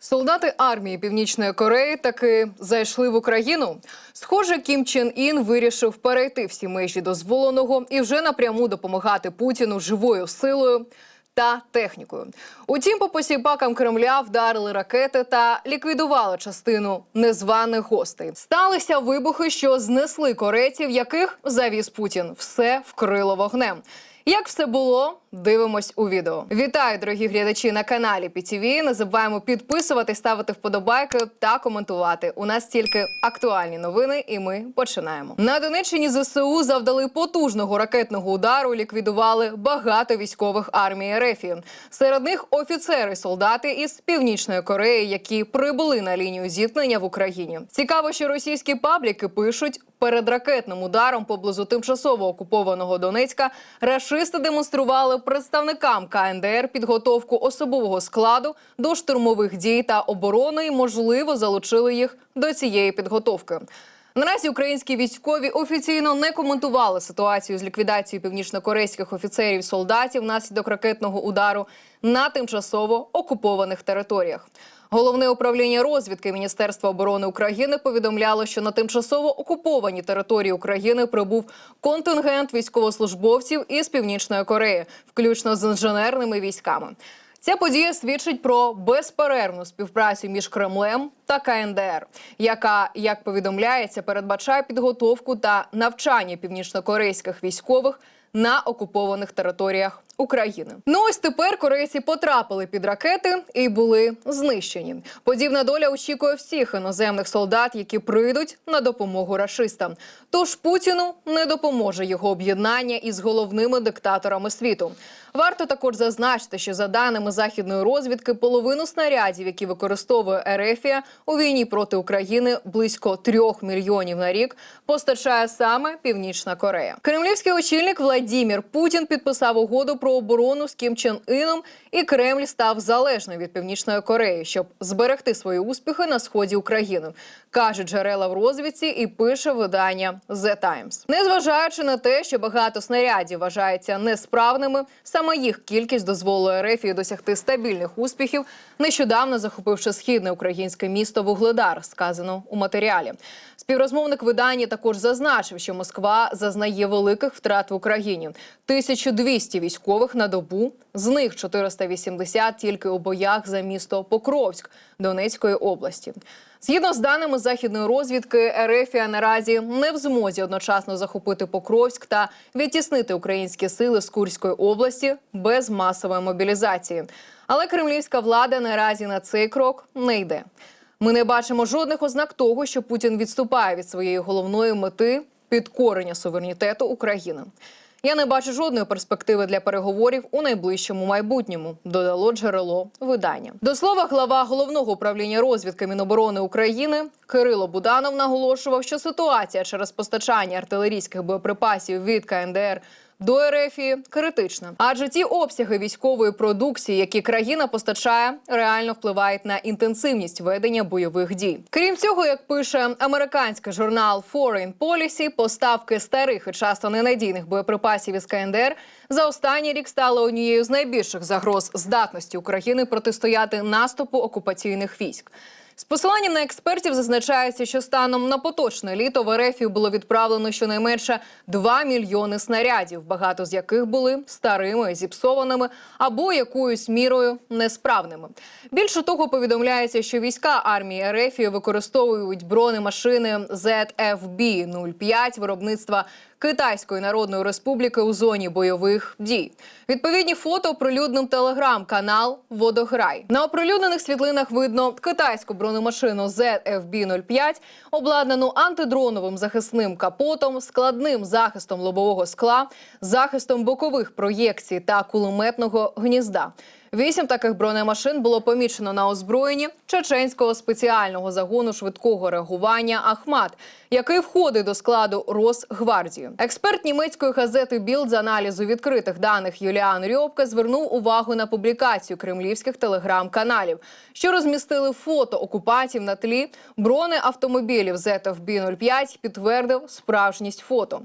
Солдати армії Північної Кореї таки зайшли в Україну. Схоже, Кім Чен Ін вирішив перейти всі межі дозволеного і вже напряму допомагати Путіну живою силою та технікою. Утім, по посіпакам Кремля вдарили ракети та ліквідували частину незваних гостей. Сталися вибухи, що знесли корейців, яких завіз Путін. Все вкрило вогнем. Як все було, дивимось у відео. Вітаю, дорогі глядачі на каналі PTV. Не забуваємо підписувати, ставити вподобайки та коментувати. У нас тільки актуальні новини, і ми починаємо. На Донеччині ЗСУ завдали потужного ракетного удару. Ліквідували багато військових армії РФ. Серед них офіцери, солдати із північної Кореї, які прибули на лінію зіткнення в Україні. Цікаво, що російські пабліки пишуть. Перед ракетним ударом поблизу тимчасово окупованого Донецька рашисти демонстрували представникам КНДР підготовку особового складу до штурмових дій та оборони і, можливо, залучили їх до цієї підготовки. Наразі українські військові офіційно не коментували ситуацію з ліквідацією північнокорейських офіцерів солдатів внаслідок ракетного удару на тимчасово окупованих територіях. Головне управління розвідки Міністерства оборони України повідомляло, що на тимчасово окуповані території України прибув контингент військовослужбовців із північної Кореї, включно з інженерними військами. Ця подія свідчить про безперервну співпрацю між Кремлем та КНДР, яка, як повідомляється, передбачає підготовку та навчання північнокорейських військових на окупованих територіях України. Ну ось тепер корейці потрапили під ракети і були знищені. Подібна доля очікує всіх іноземних солдат, які прийдуть на допомогу рашистам. Тож Путіну не допоможе його об'єднання із головними диктаторами світу. Варто також зазначити, що за даними західної розвідки, половину снарядів, які використовує Ерефія у війні проти України, близько трьох мільйонів на рік, постачає саме Північна Корея. Кремлівський очільник Владімір Путін підписав угоду про оборону з Кім Чен Іном, і Кремль став залежним від Північної Кореї, щоб зберегти свої успіхи на сході України, кажуть джерела в розвідці і пише видання The Times. Незважаючи на те, що багато снарядів вважаються несправними, саме їх кількість дозволила Ерефії досягти стабільних успіхів, нещодавно захопивши східне українське місто Вугледар, сказано у матеріалі. Співрозмовник видання також зазначив, що Москва зазнає великих втрат в Україні: 1200 військових на добу, з них 480 тільки у боях за місто Покровськ Донецької області. Згідно з даними західної розвідки, Ерефія наразі не в змозі одночасно захопити Покровськ та відтіснити українські сили з Курської області без масової мобілізації. Але кремлівська влада наразі на цей крок не йде. Ми не бачимо жодних ознак того, що Путін відступає від своєї головної мети підкорення суверенітету України. Я не бачу жодної перспективи для переговорів у найближчому майбутньому, додало джерело видання. До слова, глава головного управління розвідки Міноборони України Кирило Буданов наголошував, що ситуація через постачання артилерійських боєприпасів від КНДР до РФії критична, адже ті обсяги військової продукції, які країна постачає, реально впливають на інтенсивність ведення бойових дій. Крім цього, як пише американський журнал Foreign Policy, поставки старих і часто ненадійних боєприпасів із КНДР за останній рік стали однією з найбільших загроз здатності України протистояти наступу окупаційних військ. З посиланням на експертів зазначається, що станом на поточне літо в Ерефію було відправлено щонайменше 2 мільйони снарядів, багато з яких були старими, зіпсованими або якоюсь мірою несправними. Більше того, повідомляється, що війська армії Ерефії використовують бронемашини ZFB-05 виробництва Китайської Народної Республіки у зоні бойових дій. Відповідні фото оприлюднив телеграм-канал Водограй. На оприлюднених світлинах видно китайську бронемашину ZFB-05, обладнану антидроновим захисним капотом, складним захистом лобового скла, захистом бокових проєкцій та кулеметного гнізда. Вісім таких бронемашин було помічено на озброєнні чеченського спеціального загону швидкого реагування Ахмат, який входить до складу Росгвардії. Експерт німецької газети Білд з аналізу відкритих даних Юліан Рьобка звернув увагу на публікацію кремлівських телеграм-каналів, що розмістили фото окупантів на тлі бронеавтомобілів ZFB-05, підтвердив справжність фото.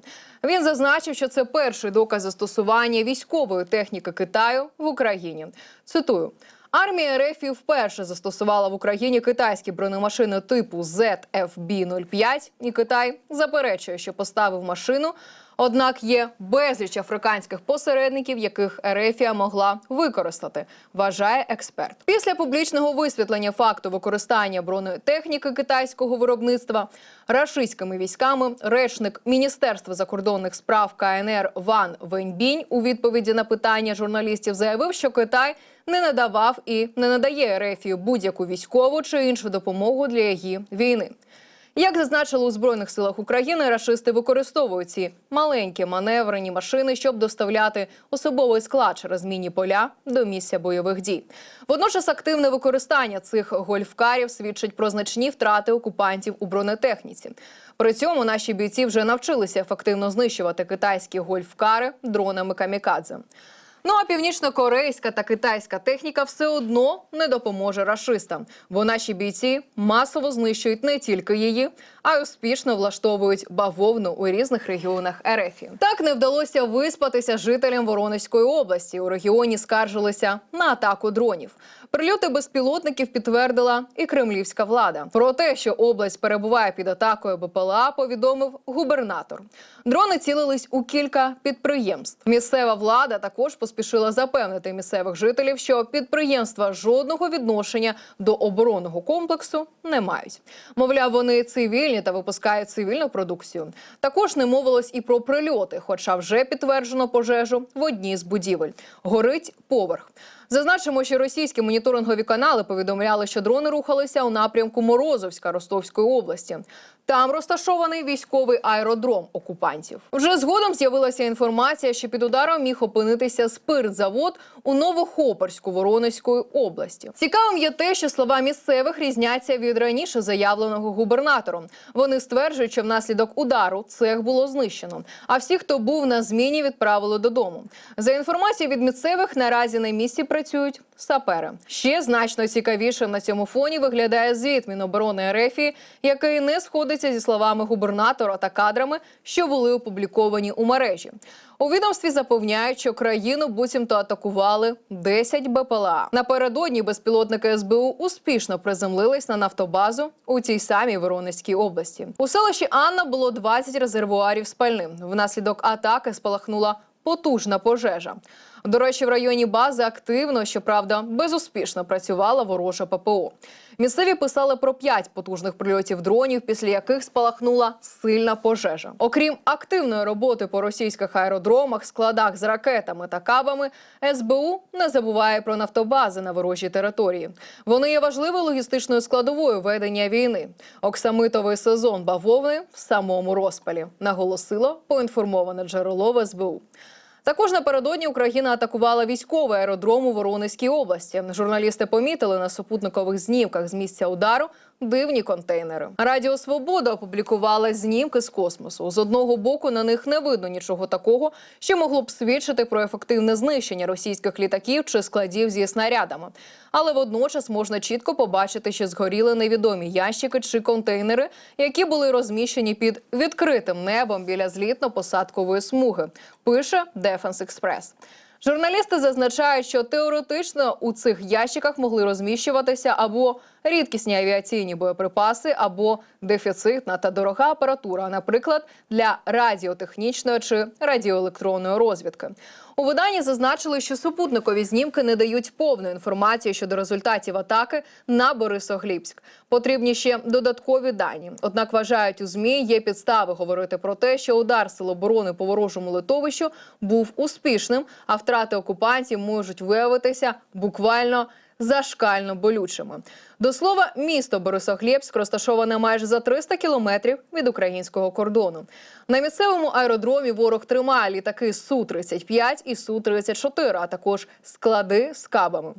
Він зазначив, що це перший доказ застосування військової техніки Китаю в Україні. Цитую. Армія РФ вперше застосувала в Україні китайські бронемашини типу ZFB-05, і Китай заперечує, що поставив машину. Однак є безліч африканських посередників, яких Ерефія могла використати, вважає експерт. Після публічного висвітлення факту використання бронетехніки китайського виробництва рашистськими військами речник Міністерства закордонних справ КНР Ван Веньбінь у відповіді на питання журналістів заявив, що Китай не надавав і не надає Ерефію будь-яку військову чи іншу допомогу для її війни. Як зазначили у збройних силах України, рашисти використовують ці маленькі маневрені машини, щоб доставляти особовий склад через міні поля до місця бойових дій. Водночас активне використання цих гольфкарів свідчить про значні втрати окупантів у бронетехніці. При цьому наші бійці вже навчилися ефективно знищувати китайські гольфкари дронами камікадзе. Ну а північно-корейська та китайська техніка все одно не допоможе рашистам, бо наші бійці масово знищують не тільки її, а й успішно влаштовують бавовну у різних регіонах РФ. Так не вдалося виспатися жителям Воронезької області. У регіоні скаржилися на атаку дронів. Прильоти безпілотників підтвердила і кремлівська влада. Про те, що область перебуває під атакою БПЛА, повідомив губернатор. Дрони цілились у кілька підприємств. Місцева влада також поспішила запевнити місцевих жителів, що підприємства жодного відношення до оборонного комплексу не мають. Мовляв, вони цивільні та випускають цивільну продукцію. Також не мовилось і про прильоти, хоча вже підтверджено пожежу в одній з будівель. Горить поверх. Зазначимо, що російські моніторингові канали повідомляли, що дрони рухалися у напрямку Морозовська Ростовської області. Там розташований військовий аеродром окупантів. Вже згодом з'явилася інформація, що під ударом міг опинитися спиртзавод у Новохоперську Воронезької області. Цікавим є те, що слова місцевих різняться від раніше заявленого губернатором. Вони стверджують, що внаслідок удару цех було знищено. А всі, хто був на зміні, відправили додому. За інформацією від місцевих, наразі на місці працюють сапери. Ще значно цікавішим на цьому фоні виглядає звіт Міноборони РФ, який не сходиться зі словами губернатора та кадрами, що були опубліковані у мережі. У відомстві запевняють, що країну буцімто атакували 10 БПЛА. Напередодні безпілотники СБУ успішно приземлились на нафтобазу у цій самій Воронезькій області. У селищі Анна було 20 резервуарів з пальним. Внаслідок атаки спалахнула потужна пожежа. До речі, в районі бази активно, щоправда, безуспішно працювала ворожа ППО. Місцеві писали про п'ять потужних прильотів дронів, після яких спалахнула сильна пожежа. Окрім активної роботи по російських аеродромах, складах з ракетами та кабами, СБУ не забуває про нафтобази на ворожій території. Вони є важливою логістичною складовою ведення війни. Оксамитовий сезон бавовни в самому розпалі наголосило поінформоване джерело в СБУ. Також напередодні Україна атакувала військовий аеродром у Воронезькій області. Журналісти помітили на супутникових знімках з місця удару дивні контейнери. Радіо Свобода опублікувала знімки з космосу. З одного боку на них не видно нічого такого, що могло б свідчити про ефективне знищення російських літаків чи складів зі снарядами. Але водночас можна чітко побачити, що згоріли невідомі ящики чи контейнери, які були розміщені під відкритим небом біля злітно-посадкової смуги. Пише Defense Express. Журналісти зазначають, що теоретично у цих ящиках могли розміщуватися або рідкісні авіаційні боєприпаси, або дефіцитна та дорога апаратура, наприклад, для радіотехнічної чи радіоелектронної розвідки. У виданні зазначили, що супутникові знімки не дають повної інформації щодо результатів атаки на Борисоглібськ. Потрібні ще додаткові дані. Однак вважають у змі є підстави говорити про те, що удар сил оборони по ворожому литовищу був успішним, а втрати окупантів можуть виявитися буквально зашкально болючими. До слова, місто Борисоглєбськ розташоване майже за 300 кілометрів від українського кордону. На місцевому аеродромі ворог тримає літаки су 35 і су 34 а також склади з кабами.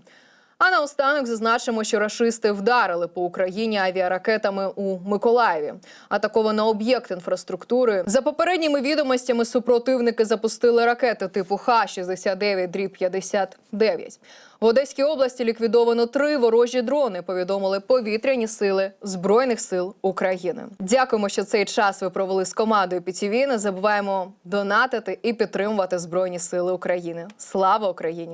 А наостанок зазначимо, що рашисти вдарили по Україні авіаракетами у Миколаєві. Атаковано об'єкт інфраструктури. За попередніми відомостями супротивники запустили ракети типу Х-69-59. В Одеській області ліквідовано три ворожі дрони. Повідомили повітряні сили збройних сил України. Дякуємо, що цей час ви провели з командою ПІТІВІ. Не забуваємо донатити і підтримувати збройні сили України. Слава Україні!